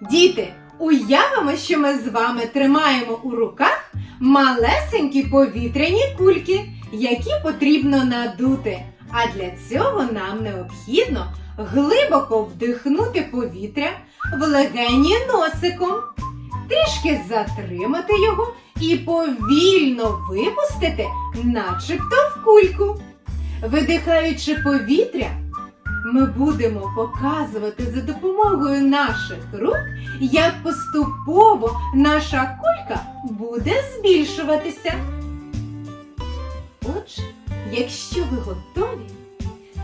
Діти, уявимо, що ми з вами тримаємо у руках малесенькі повітряні кульки, які потрібно надути. А для цього нам необхідно глибоко вдихнути повітря в легені носиком, трішки затримати його і повільно випустити, начебто в кульку. Видихаючи повітря, ми будемо показувати за допомогою наших рук, як поступово наша кулька буде збільшуватися. Отже, якщо ви готові,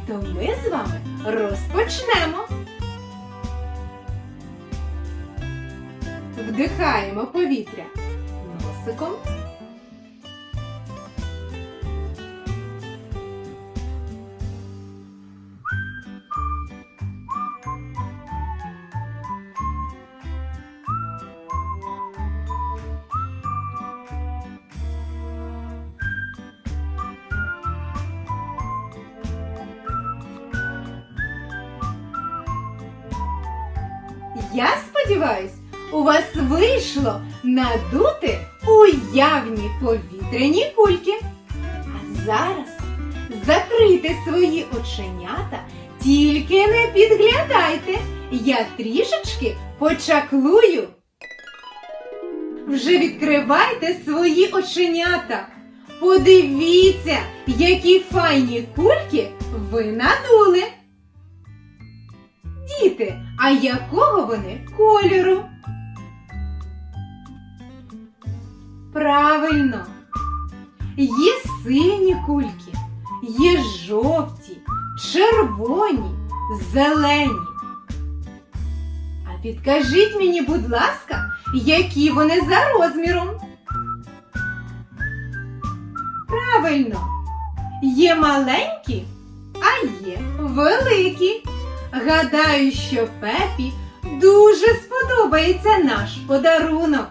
то ми з вами розпочнемо. Вдихаємо повітря носиком. Я сподіваюсь, у вас вийшло надути уявні повітряні кульки. А зараз закрийте свої оченята, тільки не підглядайте. Я трішечки почаклую. Вже відкривайте свої оченята. Подивіться, які файні кульки ви надули. Діти, а якого вони кольору? Правильно. Є сині кульки, є жовті, червоні, зелені. А підкажіть мені, будь ласка, які вони за розміром? Правильно. Є маленькі, а є великі. Гадаю, що Пепі дуже сподобається наш подарунок.